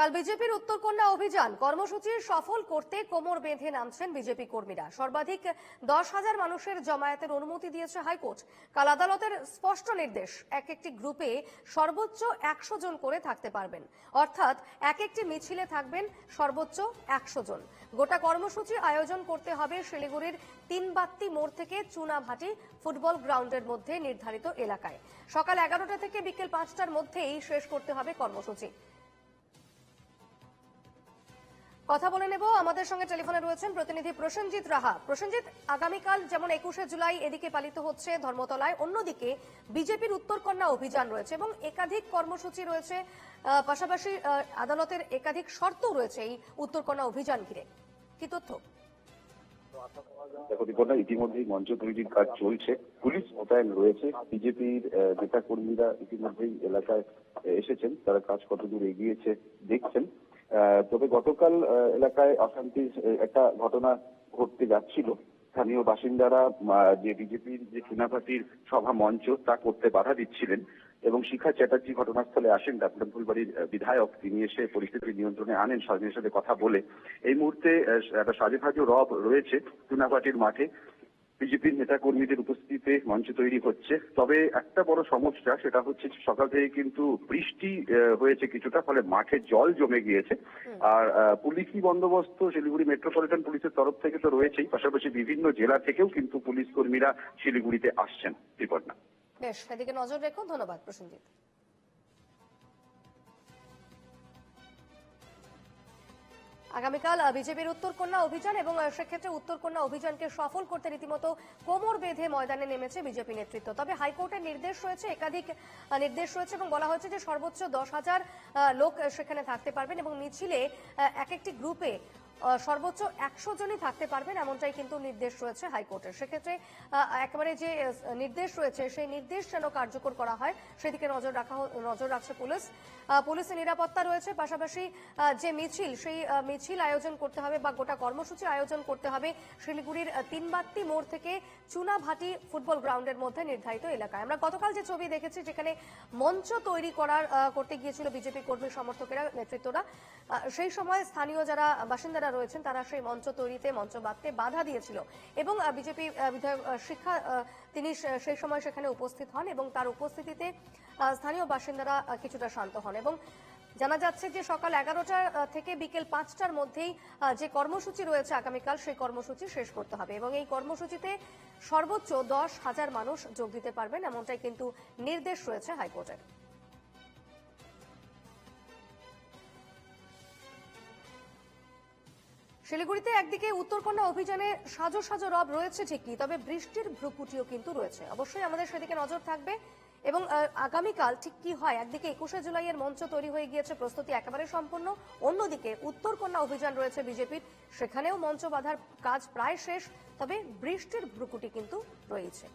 কাল বিজেপির উত্তরকন্যা অভিযান কর্মসূচি সফল করতে কোমর বেঁধে নামছেন বিজেপি কর্মীরা। সর্বাধিক দশ হাজার মানুষের জমায়েতের অনুমতি দিয়েছে হাইকোর্ট। কাল আদালতের স্পষ্ট নির্দেশ, এক একটি গ্রুপে সর্বোচ্চ একশো জন করে থাকতে পারবেন। অর্থাৎ এক একটি মিছিলে থাকবেন সর্বোচ্চ একশো জন। গোটা কর্মসূচি আয়োজন করতে হবে শিলিগুড়ির তিনবাত্তি মোড় থেকে চুনাভাটি ফুটবল গ্রাউন্ডের মধ্যে নির্ধারিত এলাকায়। সকাল এগারোটা থেকে বিকেল পাঁচটার মধ্যেই শেষ করতে হবে কর্মসূচি। কথা বলে নেব। আমাদের সঙ্গে টেলিফোনে রয়েছেন প্রতিনিধি প্রসেনজিৎ রাহা। প্রসেনজিৎ, আগামীকাল যেমন একুশে জুলাই এদিকে পালিত হচ্ছে ধর্মতলায়, অন্যদিকে বিজেপির উত্তরকন্যা অভিযান রয়েছে এবং একাধিক কর্মসূচি রয়েছে। পাশাপাশি আদালতের একাধিক শর্ত রয়েছে এই উত্তরকন্যা অভিযান ঘিরে। কি তথ্য? দেখো দীপনা, ইতিমধ্যেই মঞ্চ তৈরির কাজ চলছে। পুলিশ মোতায়েন রয়েছে। বিজেপির নেতা কর্মীরা ইতিমধ্যেই এলাকায় এসেছেন। তারা কাজ কতদূর এগিয়েছে দেখছেন। তবে গতকাল এলাকায় অশান্তির একটা ঘটনা ঘটতে যাচ্ছিল। স্থানীয় বাসিন্দারা যে বিজেপির যে চুনাভাটির সভা মঞ্চ, তা করতে বাধা দিচ্ছিলেন এবং শিখা চ্যাটার্জি ঘটনাস্থলে আসেন। ডাক্তার ফুলবাড়ির বিধায়ক। তিনি এসে পরিস্থিতি নিয়ন্ত্রণে আনেন স্বাধীনের সাথে কথা বলে। এই মুহূর্তে একটা সাজেভাজে রব রয়েছে চুনাভাটির মাঠে। বিজেপির নেতা কর্মীদের উপস্থিতিতে মঞ্চ তৈরি হচ্ছে। তবে একটা বড় সমস্যা সেটা হচ্ছে সকাল থেকে কিন্তু বৃষ্টি হয়েছে কিছুটা ফলে মাঠে জল জমে গিয়েছে। আর পুলিশি বন্দোবস্ত শিলিগুড়ি মেট্রোপলিটন পুলিশের তরফ থেকে তো রয়েছেই পাশাপাশি বিভিন্ন জেলা থেকেও কিন্তু পুলিশ কর্মীরা শিলিগুড়িতে আসছেন। বিপন্না বেশ এদিকে নজর রেখো ধন্যবাদ প্রসেনজিৎ। আগামীকাল বিজেপির উত্তরকন্যা অভিযান এবং সেক্ষেত্রে উত্তরকন্যা অভিযানকে সফল করতে রীতিমতো কোমর বেঁধে ময়দানে নেমেছে বিজেপি নেতৃত্ব। তবে হাইকোর্টের নির্দেশ রয়েছে, একাধিক নির্দেশ রয়েছে এবং বলা হয়েছে যে সর্বোচ্চ দশ হাজার লোক সেখানে থাকতে পারবেন এবং মিছিলে এক একটি গ্রুপে সর্বোচ্চ একশো জনই থাকতে পারবেন, এমনটাই কিন্তু নির্দেশ রয়েছে হাইকোর্টের। সেক্ষেত্রে একেবারে যে নির্দেশ রয়েছে, সেই নির্দেশ যেন কার্যকর করা হয়, সেদিকে নজর রাখা নজর রাখছে পুলিশ। পুলিশের নিরাপত্তা রয়েছে, পাশাপাশি যে মিছিল, সেই মিছিল আয়োজন করতে হবে বা গোটা কর্মসূচি আয়োজন করতে হবে শিলিগুড়ির তিনবাত্তি মোড় থেকে চুনাভাটি ফুটবল গ্রাউন্ডের মধ্যে নির্ধারিত এলাকায়। আমরা গতকাল যে ছবি দেখেছি, যেখানে মঞ্চ তৈরি করার করতে গিয়েছিল বিজেপি কর্মী সমর্থকেরা, নেতৃত্বরা সেই সময় স্থানীয় যারা বাসিন্দারা রয়েছেন, তারা সেই মঞ্চ তৈরিতে, মঞ্চ বাঁধতে বাধা দিয়েছিল। এবং বিজেপি বিধায়ক শিক্ষা তিনি সেই সময় সেখানে উপস্থিত হন এবং তার উপস্থিতিতে স্থানীয় বাসিন্দারা কিছুটা শান্ত হন এবং জানা যাচ্ছে যে সকাল এগারোটা থেকে বিকেল পাঁচটার মধ্যেই যে কর্মসূচি রয়েছে আগামীকাল, সেই কর্মসূচি শেষ করতে হবে এবং এই কর্মসূচিতে সর্বোচ্চ দশ হাজার মানুষ যোগ দিতে পারবেন, এমনটাই কিন্তু নির্দেশ রয়েছে হাইকোর্টের। শিলিগুড়িতে একদিকে উত্তরকন্যা অভিযানে সাজো সাজো রব রয়েছে ঠিকই, তবে বৃষ্টির ভ্রুকুটিও কিন্তু রয়েছে। অবশ্যই আমাদের সেদিকে নজর থাকবে এবং আগামীকাল ঠিক কি হয়? একদিকে একুশে জুলাইয়ের মঞ্চ তৈরি হয়ে গিয়েছে, প্রস্তুতি একেবারে সম্পূর্ণ। অন্যদিকে উত্তরকন্যা অভিযান রয়েছে বিজেপির, সেখানেও মঞ্চ বাঁধার কাজ প্রায় শেষ, তবে বৃষ্টির ভ্রুকুটি কিন্তু রয়েছে।